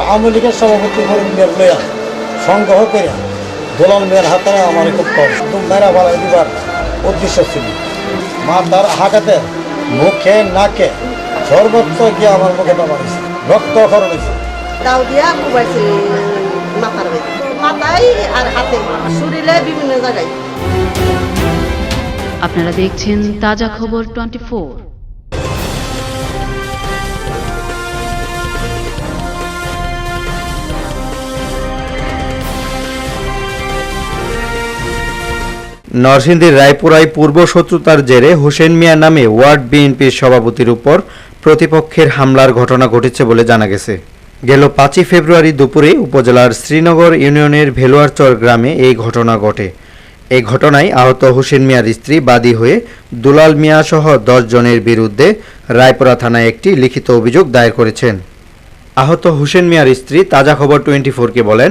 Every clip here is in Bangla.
আওয়ামী লীগের সভাপতি মরিম মিয়ার লইয়া সংগ্রহ করিয়া দোলাল মেয়ের হাতে আমার খুব কম। শুধু মেরা বালাই দিবার উদ্দেশ্য ছিল। মা তার হাঁটাতে মুখে নাকে সর্বোচ্চ গিয়ে আমার মুখে মারিছে রক্ত খরণ হয়েছে দাও দিয়া কুবাইছে মাথার মাথায় আর হাতে। শরীরে বিভিন্ন জায়গায়। আপনারা দেখছেন তাজা খবর টোয়েন্টি নরসিংদীর রায়পুরায় পূর্ব শত্রুতার জেরে হোসেন মিয়া নামে ওয়ার্ড বিএনপির সভাপতির উপর প্রতিপক্ষের হামলার ঘটনা ঘটেছে বলে জানা গেছে। গেল পাঁচই ফেব্রুয়ারি দুপুরে উপজেলার শ্রীনগর ইউনিয়নের ভেলোয়ারচর গ্রামে এই ঘটনা ঘটে। এই ঘটনায় আহত হোসেন মিয়ার স্ত্রী বাদী হয়ে দুলাল মিয়া সহ দশ জনের বিরুদ্ধে রায়পুরা থানায় একটি লিখিত অভিযোগ দায়ের করেছেন। আহত হোসেন মিয়ার স্ত্রী তাজা খবর টোয়েন্টি ফোরকে বলেন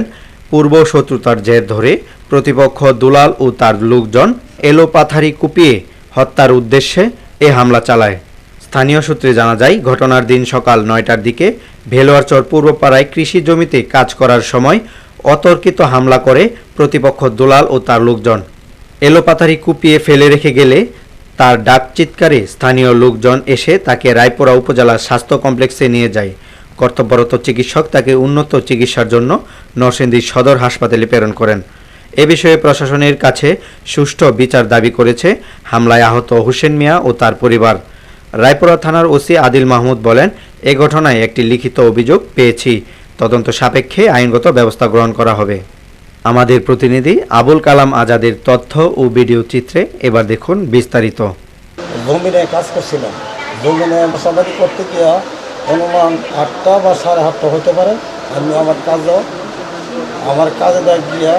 পূর্ব শত্রুতার জের ধরে প্রতিপক্ষ দুলাল ও তার লোকজন এলোপাথারি কুপিয়ে হত্যার উদ্দেশ্যে এ হামলা চালায়। স্থানীয় সূত্রে জানা যায়, ঘটনার দিন সকাল নয়টার দিকে ভেলোয়ারচর পূর্বপাড়ায় কৃষি জমিতে কাজ করার সময় অতর্কিত হামলা করে প্রতিপক্ষ দুলাল ও তার লোকজন। এলোপাথারি কুপিয়ে ফেলে রেখে গেলে তার ডাক চিৎকারে স্থানীয় লোকজন এসে তাকে রায়পুরা উপজেলার স্বাস্থ্য কমপ্লেক্সে নিয়ে যায়। কর্তব্যরত চিকিৎসক তাকে উন্নত চিকিৎসার জন্য নরসিংদী সদর হাসপাতালে প্রেরণ করেন। এ বিষয়ে প্রশাসনের কাছে সুষ্ঠু বিচার দাবি করেছে হামলায় আহত হোসেন মিয়া ও তার পরিবার। রায়পুরা থানার ওসি আদিল মাহমুদ বলেন, এ ঘটনায় একটি লিখিত অভিযোগ পেয়েছি। তদন্ত সাপেক্ষে আইনগত ব্যবস্থা গ্রহণ করা হবে। আমাদের প্রতিনিধি আবুল কালাম আজাদের তথ্য ও ভিডিও চিত্রে এবার দেখুন বিস্তারিত। জমিনে কাজ করছিলাম। জমিনে মশাবাদি করতে গিয়া অনুমান আটটা বা সাড়ে আটটা হতে পারে। আমি আমার কাজও আমার কাজে দেখ গিয়া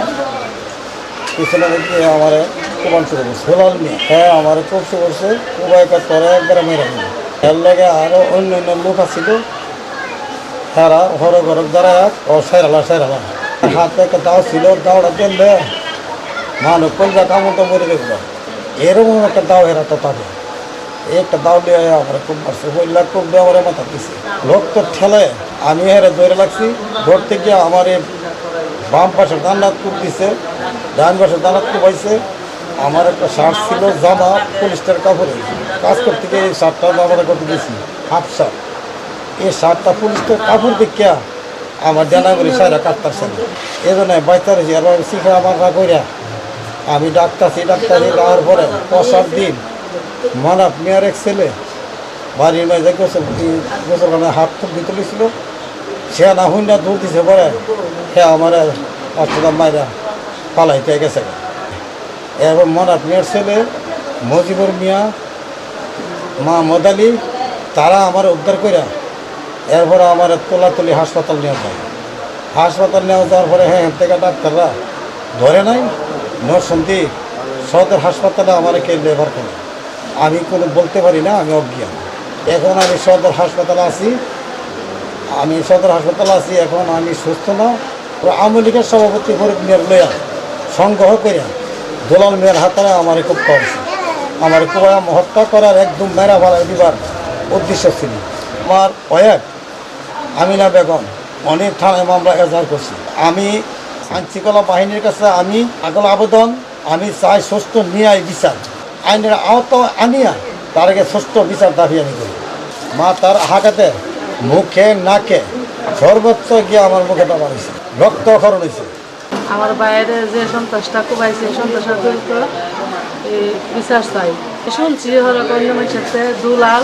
পিছনে গিয়ে আমার কোবান শুরু করছে। সোলাল নিয়ে হ্যাঁ আমার শুরু করছে। কুবাইকে তরে একবারে মেরে দিল এর লাগে আরও অন্য অন্য লোক আছিল। তারা হর ঘর দ্বারা ও সেরালা সেরালা হাতে একটা দাও ছিল। দাওটা দিলে মানুষ কলজা কামড় তো মরে দেখল এরকম একটা দাও হেরা তো তাকে এই একটা দাও দিয়ে আমার খুব মারছে বললা খুব দিয়ে আমার মাথা দিছে। লোক তো ঠেলে আমি হেরে দৌড়ে লাগছি, ধরতে গিয়ে আমার এই বাম পাশে দান্নাত খুব দিছে, ডান পাশে দান্নাত খুব হয়েছে আমার একটা শার্ট ছিল জামা, পলিস্টার কাপড়ে। কাজ করতে গিয়ে এই শার্টটা জামাটা করতে গেছি হাফ শার্ট। এই শার্টটা পলিস্টার কাপড় দেখিয়া আমার করে সারা কাটতেছে। না এই জন্য বাইতার শিখে আমার রাগ করিয়া আমি ডাক্তারছি ডাক্তারি যাওয়ার পরে পশার দিন মানাপ মেয়ার এক ছেলে। বাড়ির মাঝে গোসল গোসল মানে হাত খুব ভিতরে ছিল। সে না হুন না দূর দিছে পরে। সে আমার একটা মায়েরা পালাইতে গেছে। এবার মানাপ মেয়ের ছেলে, মজিবুর মিয়া মা মদালি তারা আমার উদ্ধার করে এরপরে আমার তোলাতলি হাসপাতাল নেওয়া যায়। হাসপাতাল নেওয়া যাওয়ার পরে হ্যাঁ থেকে ডাক্তাররা ধরে নাই। নরসন্তী সদর হাসপাতালে আমার কে লেবার করে। আমি কোনো বলতে পারি না, আমি অজ্ঞান। এখন আমি সদর হাসপাতালে আছি। আমি সদর হাসপাতালে আছি, এখন আমি সুস্থ না। আওয়ামী লীগের সভাপতি ফরিদ মিয়ার লইয়া সংগ্রহ করিয়া দোলাল মেয়ের হাতে আমার খুব করেছে। আমার খুব হত্যা করার একদম মেরা ভাড়া দিবার উদ্দেশ্য ছিল। আমার কয়েক আমিনা বেগম, অনেক থানায় মামলা এজাহার করছি। আমি আইনশৃঙ্খলা বাহিনীর কাছে আমি আগল আবেদন, আমি চাই সুস্থ ন্যায় বিচার। আইনের আহত আনিয়া তার আগে সুস্থ বিচার দাবি আমি করি। মা তার হাঁটাতে মুখে নাকে সর্বোচ্চ গিয়ে আমার মুখে মারিছে রক্ত খরণ হয়েছে আমার বাইরে যে সন্ত্রাসটা কুবাইছে, সন্ত্রাসের জড়িত বিচার চাই। শুনছি হলো অন্য মানুষের দুলাল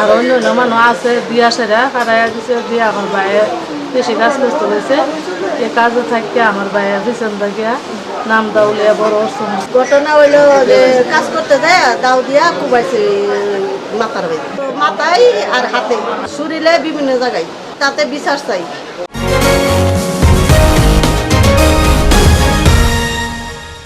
আর অন্য অন্য মানুষ আছে, বিয়া সেরা কাটাইয়া দিছে দিয়ে আমার বাইরে কৃষি কাজ করতে হয়েছে এই কাজে থাকতে আমার ভাইয়া পিছন থাকিয়া নাম দাউলিয়া বড় অর্চন ঘটনা হইল যে কাজ করতে যায় দাউ দিয়া কুবাইছে মাথার মাথায় আর হাতে। শরীরে বিভিন্ন জায়গায়, তাতে বিচার চাই।